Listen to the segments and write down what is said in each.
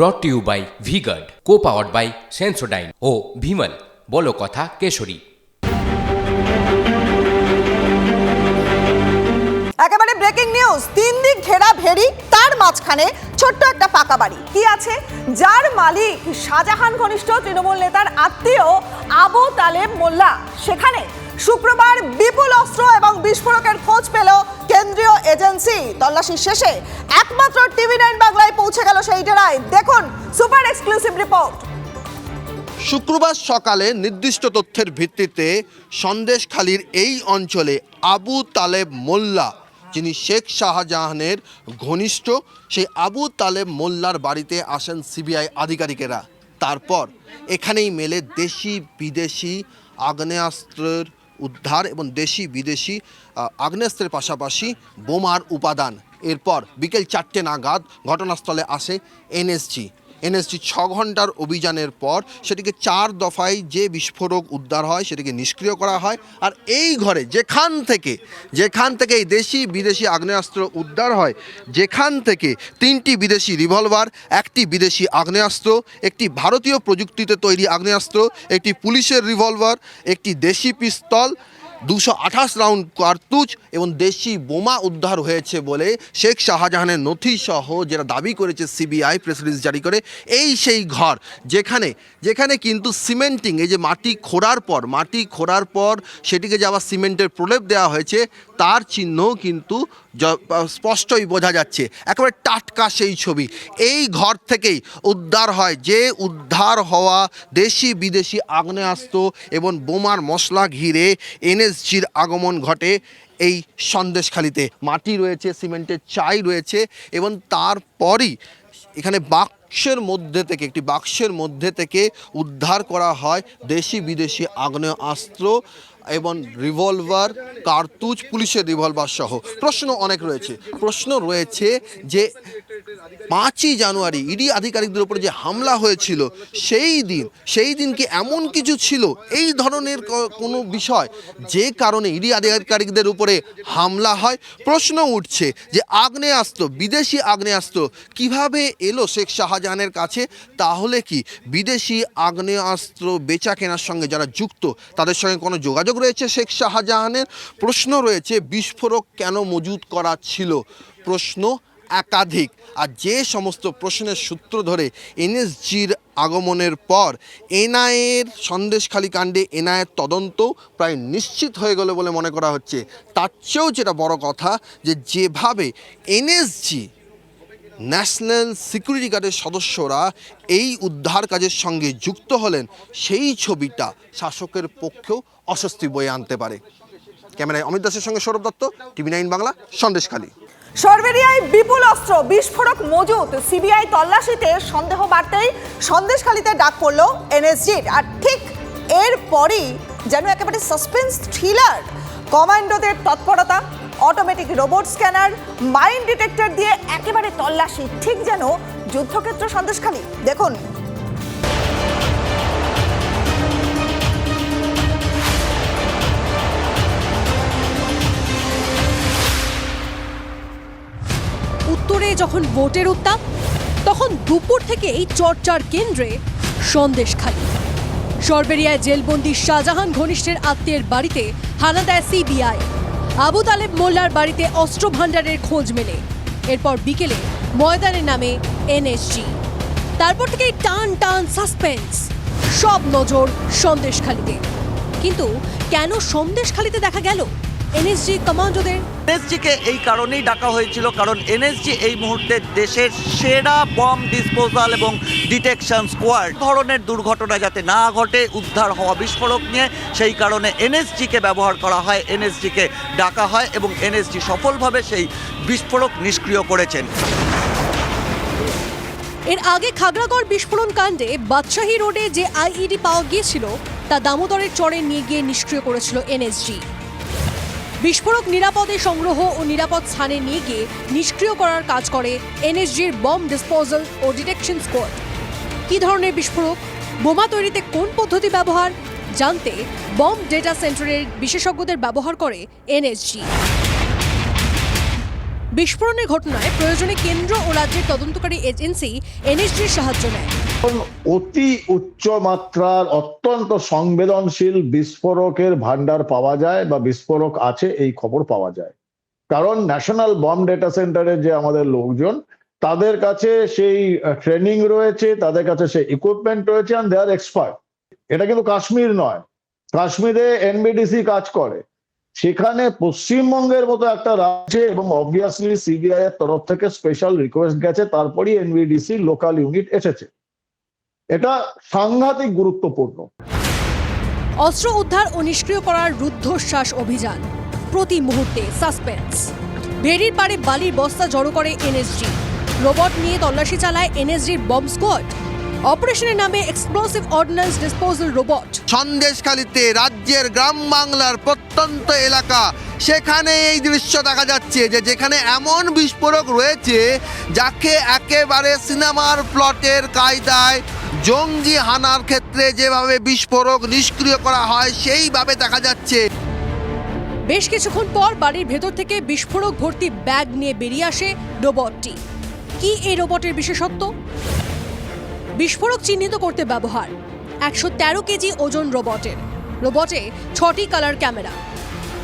Brought you by V Guard co powered by Sensodyne ও ভিমল বলো কথা কেশরী। একেবারে ব্রেকিং নিউজ তিন দিক ঘেরা ভেরি তার মাঝখানে ছোট্ট একটা পাকা বাড়ি। কি আছে? যার মালিক শাহজাহান ঘনিষ্ঠ তৃণমূল নেতার আত্মীয় আবু তালেব মোল্লা। সেখানে শুক্রবার বিপুল অস্ত্র এবং বিস্ফোরকের খোঁজ পেল কেন্দ্রীয় এজেন্সি। তল্লাশি শেষে একমাত্র টিভি নাইন বাংলায় পৌঁছে গেল সেই ডেরায়। দেখুন সুপার এক্সক্লুসিভ রিপোর্ট। শুক্রবার সকালে নির্দিষ্ট তথ্যের ভিত্তিতে সন্দেশখালীর এই অঞ্চলে আবু তালেব মোল্লা, যিনি শেখ শাহজাহানের ঘনিষ্ঠ, সেই আবু তালেব মোল্লার বাড়িতে আসেন সিবিআই আধিকারিকেরা। তারপর এখানেই মেলে দেশি বিদেশি আগ্নেয়াস্ত্রের উদ্ধার এবং দেশি বিদেশি আগ্নেয়াস্ত্রের পাশাপাশি বোমার উপাদান। এরপর বিকেল চারটে নাগাদ ঘটনাস্থলে আসে এনএসজি। এনএসজি ছ ঘণ্টার অভিযানের পর সেটিকে চার দফায় যে বিস্ফোরক উদ্ধার হয় সেটিকে নিষ্ক্রিয় করা হয়। আর এই ঘরে, যেখান থেকে যেখান থেকে এই দেশি বিদেশি আগ্নেয়াস্ত্র উদ্ধার হয়, যেখান থেকে তিনটি বিদেশি রিভলভার, একটি বিদেশি আগ্নেয়াস্ত্র, একটি ভারতীয় প্রযুক্তিতে তৈরি আগ্নেয়াস্ত্র, একটি পুলিশের রিভলভার, একটি দেশি পিস্তল দুশো আঠাশ রাউন্ড কার্তুজ এবং দেশি বোমা উদ্ধার হয়েছে বলে শেখ শাহজাহানের নথি সহ যেটা দাবি করেছে সিবিআই প্রেস রিলিজ জারি করে, এই সেই ঘর যেখানে যেখানে কিন্তু সিমেন্টিং, এই যে মাটি খোঁড়ার পর, মাটি খোঁড়ার পর সেটিকে যে আবার সিমেন্টের প্রলেপ দেওয়া হয়েছে, তার চিহ্ন কিন্তু স্পষ্টই বোঝা যাচ্ছে। একেবারে টাটকা সেই ছবি। এই ঘর থেকেই উদ্ধার হয়, যে উদ্ধার হওয়া দেশি বিদেশি আগ্নেয়াস্ত্র এবং বোমার মশলা ঘিরে এনএসজির আগমন ঘটে এই সন্দেশখালিতে। মাটি রয়েছে, সিমেন্টের চাই রয়েছে এবং তারপরই এখানে বাক্সের মধ্যে থেকে, একটি বাক্সের মধ্যে থেকে উদ্ধার করা হয় দেশি বিদেশি আগ্নেয়াস্ত্র এবং রিভলভার, কার্তুজ, পুলিশের রিভলভার সহ প্রশ্ন অনেক রয়েছে। প্রশ্ন রয়েছে যে পাঁচই জানুয়ারি ইডি আধিকারিকদের উপরে যে হামলা হয়েছিল, সেই দিন সেই দিন কি এমন কিছু ছিল? এই ধরনের কোনো বিষয় যে কারণে ইডি আধিকারিকদের উপরে হামলা হয়? প্রশ্ন উঠছে যে আগ্নেয়াস্ত্র, বিদেশি আগ্নেয়াস্ত্র কীভাবে এলো শেখ শাহজাহানের কাছে? তাহলে কি বিদেশি আগ্নেয়াস্ত্র বেচা কেনার সঙ্গে যারা যুক্ত, তাদের সঙ্গে কোনো যোগাযোগ রয়েছে শেখ শাহজাহানের? প্রশ্ন রয়েছে, বিস্ফোরক কেন মজুত করা ছিল? প্রশ্ন একাধিক। আর যে সমস্ত প্রশ্নের সূত্র ধরে এনএসজির আগমনের পর এনআইয়ের সন্দেশখালী কাণ্ডে এনআইয়ের তদন্ত প্রায় নিশ্চিত হয়ে গেল বলে মনে করা হচ্ছে। তার চেয়েও যেটা বড় কথা যে যেভাবে এনএসজি, ন্যাশনাল সিকিউরিটি গার্ডের সদস্যরা এই উদ্ধার কাজের সঙ্গে যুক্ত হলেন, সেই ছবিটা শাসকের পক্ষেও অস্বস্তি বয়ে আনতে পারে। ক্যামেরায় অমিত দাসের সঙ্গে সৌরভ দত্ত, টিভি নাইন বাংলা, সন্দেশখালী। সরবেরিয়ায় বিপুল অস্ত্র, বিস্ফোরক মজুত সিবিআই তল্লাশিতে সন্দেহ বাড়তেই সন্দেশখালিতে ডাক পড়ল এনএসজির। আর ঠিক এরপরই যেন একেবারে সাসপেন্স থ্রিলার, কমান্ডোদের তৎপরতা, automatic robot scanner, mind detector দিয়ে একেবারে তল্লাশি, ঠিক যেন যুদ্ধক্ষেত্র সন্দেশখালি। দেখুন উত্তরে যখন ভোটের উত্তাপ, তখন দুপুর থেকে এই চর্চার কেন্দ্রে সন্দেশখালী সরবেরিয়ায় জেলবন্দি শাহজাহান ঘনিষ্ঠের আত্মীয়ের বাড়িতে হানা দেয় সিবিআই। আবু তালেব মোল্লার বাড়িতে অস্ত্র ভাণ্ডারের খোঁজ মেলে। এরপর বিকেলে ময়দানের নামে এনএসজি। তারপর থেকে টান টান সাসপেন্স। সব নজর সন্দেশখালীতে কিন্তু কেন সন্দেশখালীতে দেখা গেল? এনএসজি কমান্ডোদের এনএসজিকে এই কারণেই ডাকা হয়েছিল কারণ এনএসজি এই মুহূর্তে দেশের সেরা বম ডিসপোজাল এবং ডিটেকশন স্কোয়াড ধরনের দুর্ঘটনা যাতে না ঘটে উদ্ধার হওয়া বিস্ফোরক নিয়ে সেই কারণে এনএসজিকে ব্যবহার করা হয় এনএসজিকে ডাকা হয় এবং এনএসজি সফলভাবে সেই বিস্ফোরক নিষ্ক্রিয় করেছেন। এর আগে খাগড়াগড় বিস্ফোরণ কাণ্ডে বাদশাহী রোডে যে আইইডি পাওয়া গিয়েছিল তা দামোদরের চরে নিয়ে গিয়ে নিষ্ক্রিয় করেছিল এনএসজি। বিস্ফোরক নিরাপদে সংগ্রহ ও নিরাপদ স্থানে নিয়ে গিয়ে নিষ্ক্রিয় করার কাজ করে এনএসজির বম ডিসপোজাল ও ডিটেকশন স্কোয়াড। কি ধরনের বিস্ফোরক? বোমা তৈরিতে কোন পদ্ধতি ব্যবহার? জানতে বম ডেটা সেন্টারের বিশেষজ্ঞদের ব্যবহার করে এনএসজি। বিস্ফোরণের ঘটনায় প্রয়োজনে কেন্দ্র ও রাজ্যের তদন্তকারী এজেন্সি এনএসজির সাহায্য নেয়। অতি উচ্চ মাত্রার, অত্যন্ত সংবেদনশীল বিস্ফোরকের ভান্ডার পাওয়া যায় বা বিস্ফোরক আছে, এই খবর পাওয়া যায়। কারণ ন্যাশনাল বম্ব ডেটা সেন্টারের যে আমাদের লোকজন, তাদের কাছে সেই ট্রেনিং রয়েছে, তাদের কাছে সেই ইকুইপমেন্ট রয়েছে অ্যান্ড এক্সপার্ট এটা কিন্তু কাশ্মীর নয়। কাশ্মীরে এনবিডিসি কাজ করে। সেখানে পশ্চিমবঙ্গের মতো একটা রাজ্যে এবং অবভিয়াসলি সিবিআই এর তরফ থেকে স্পেশাল রিকোয়েস্ট গেছে, তারপরই এনবিডিসি লোকাল ইউনিট এসেছে। এটা সাংঘাতিক গুরুত্বপূর্ণ। অস্ত্র উদ্ধার ও নিষ্ক্রিয় করার রুদ্ধশ্বাস অভিযান। প্রতি মুহূর্তে সাসপেন্স ভেরির পাড়ে বালির বস্তা জড়ো করে এনএসজি রোবট নিয়ে তল্লাশি চালায় এনএসজির বম্ব স্কোয়াড অপারেশনের নামে এক্সপ্লোসিভ অর্ডিন্যান্স ডিসপোজাল রোবট সন্দেশখালিতে রাজ্যের গ্রাম বাংলার প্রত্যন্ত এলাকা। সেখানে এই দৃশ্য দেখা যাচ্ছে যে যেখানে এমন বিস্ফোরক রয়েছে যাকে একেবারে সিনেমার প্লটের কায়দায় জঙ্গি হানার ক্ষেত্রে যেভাবে বিস্ফোরক নিষ্ক্রিয় করা হয় সেইভাবে দেখা যাচ্ছে। বেশ কিছুক্ষণ পর বাড়ির ভেতর থেকে বিস্ফোরক ভর্তি ব্যাগ নিয়ে বেরিয়ে আসে রোবটটি কি এই রোবটের বিশেষত্ব? বিস্ফোরক চিহ্নিত করতে ব্যবহার। একশো তেরো কেজি ওজন রোবটের। রোবটে ছটি কালার ক্যামেরা।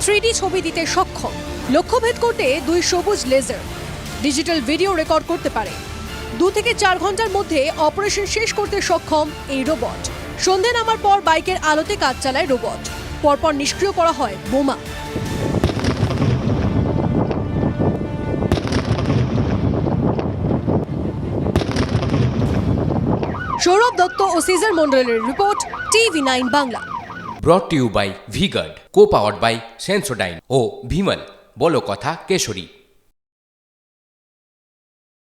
থ্রিডি ছবি দিতে সক্ষম। লক্ষ্যভেদ করতে দুই সবুজ লেজার। ডিজিটাল ভিডিও রেকর্ড করতে পারে। দু থেকে চার ঘণ্টার মধ্যে অপারেশন শেষ করতে সক্ষম এই রোবট। সন্ধে নামার পর বাইকের আলোতে কাজ চালায় রোবট। পরপর নিষ্ক্রিয় করা হয় বোমা। সৌরভ দত্ত ও সিজার মন্ডলের report TV nine Bangla. Brought you by V Guard co powered by Sensodyne ও ভিমল, বলো কথা কেশরী।